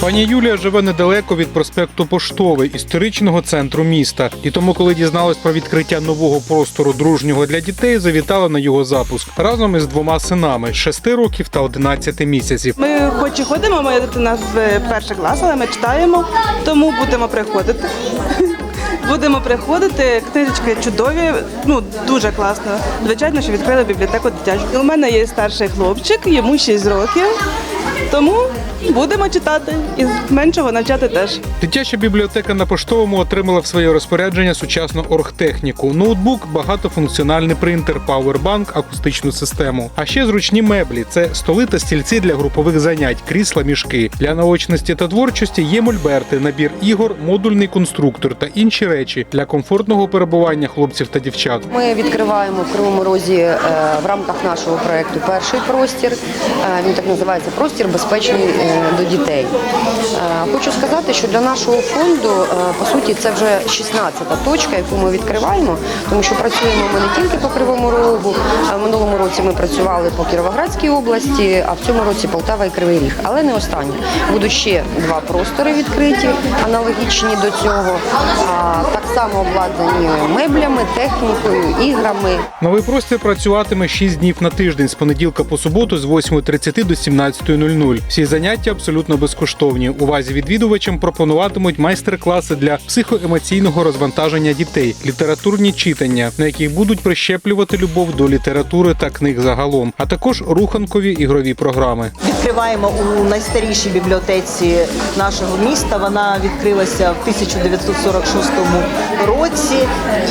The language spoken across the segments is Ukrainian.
Пані Юлія живе недалеко від проспекту Поштовий, історичного центру міста. І тому, коли дізналась про відкриття нового простору дружнього для дітей, завітала на його запуск разом із двома синами 6 років та 11 місяців. Ми хоч і ходимо, моя дитина в перший клас, але ми читаємо, тому будемо приходити. Будемо приходити, книжечки чудові, ну дуже класно. Звичайно, що відкрили бібліотеку дитячу. У мене є старший хлопчик, йому 6 років, тому будемо читати і меншого навчати теж. Дитяча бібліотека на поштовому отримала в своє розпорядження сучасну оргтехніку, ноутбук, багатофункціональний принтер, пауербанк, акустичну систему. А ще зручні меблі це столи та стільці для групових занять, крісла, мішки. Для наочності та творчості є мольберти, набір ігор, модульний конструктор та інші речі для комфортного перебування хлопців та дівчат. Ми відкриваємо в Кривому Розі е, в рамках нашого проекту перший простір. Е, Він так називається простір безпечний е, до дітей. Е, Хочу сказати, що для нашого фонду е, по суті це вже 16-та точка, яку ми відкриваємо, тому що працюємо ми не тільки по Кривому Рогу. В минулому році ми працювали по Кіровоградській області, а в цьому році Полтава і Кривий Ріг. Але не останні. Будуть ще два простори відкриті, аналогічні до цього. Так само обладнані меблями, технікою, іграми. Новий простір працюватиме 6 днів на тиждень з понеділка по суботу з 8.30 до 17.00. Всі заняття абсолютно безкоштовні. Увазі відвідувачам пропонуватимуть майстер-класи для психоемоційного розвантаження дітей, літературні читання, на яких будуть прищеплювати любов до літератури та книг загалом, а також руханкові ігрові програми. відкриваємо у найстарішій бібліотеці нашого міста. Вона відкрилася в 1946 році,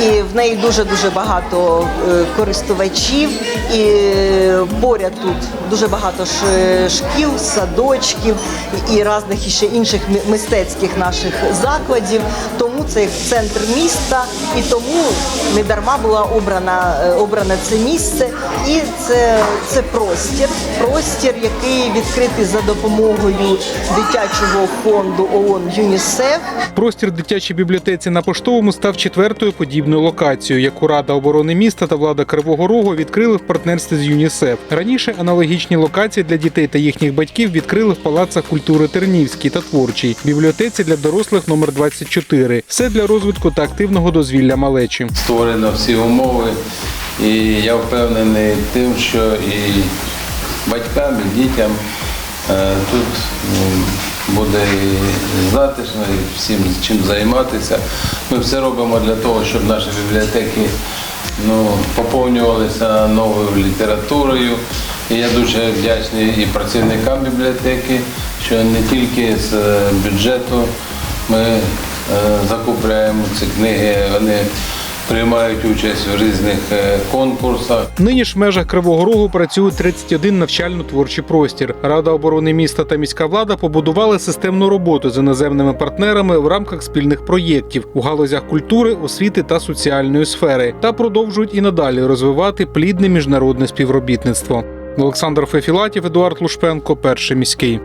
і в неї дуже дуже багато е, користувачів. І поряд тут дуже багато шкіл, садочків і різних ще інших мистецьких наших закладів. Тому це центр міста, і тому не дарма була обрана е, обране це місце. І це, це простір, простір, який відкритий за допомогою дитячого фонду ООН ЮНІСЕФ. Простір дитячій бібліотеці на поштовому став четвертою подібною локацією, яку Рада оборони міста та влада Кривого Рогу відкрили в партнерстві з ЮНІСЕФ. Раніше аналогічні локації для дітей та їхніх батьків відкрили в палацах культури Тернівській та творчій, бібліотеці для дорослих номер 24. Все для розвитку та активного дозвілля малечі. створено всі умови, і я впевнений тим, що і батькам, і дітям е, тут буде і затишно, і всім чим займатися. Ми все робимо для того, щоб наші бібліотеки ну, поповнювалися новою літературою. І я дуже вдячний і працівникам бібліотеки, що не тільки з е, бюджету ми закупляємо ці книги, вони приймають участь в різних е, конкурсах. Нині ж в межах Кривого Рогу працює 31 навчально-творчий простір. Рада оборони міста та міська влада побудували системну роботу з іноземними партнерами в рамках спільних проєктів у галузях культури, освіти та соціальної сфери та продовжують і надалі розвивати плідне міжнародне співробітництво. Олександр Фефілатів, Едуард Лушпенко, перший міський.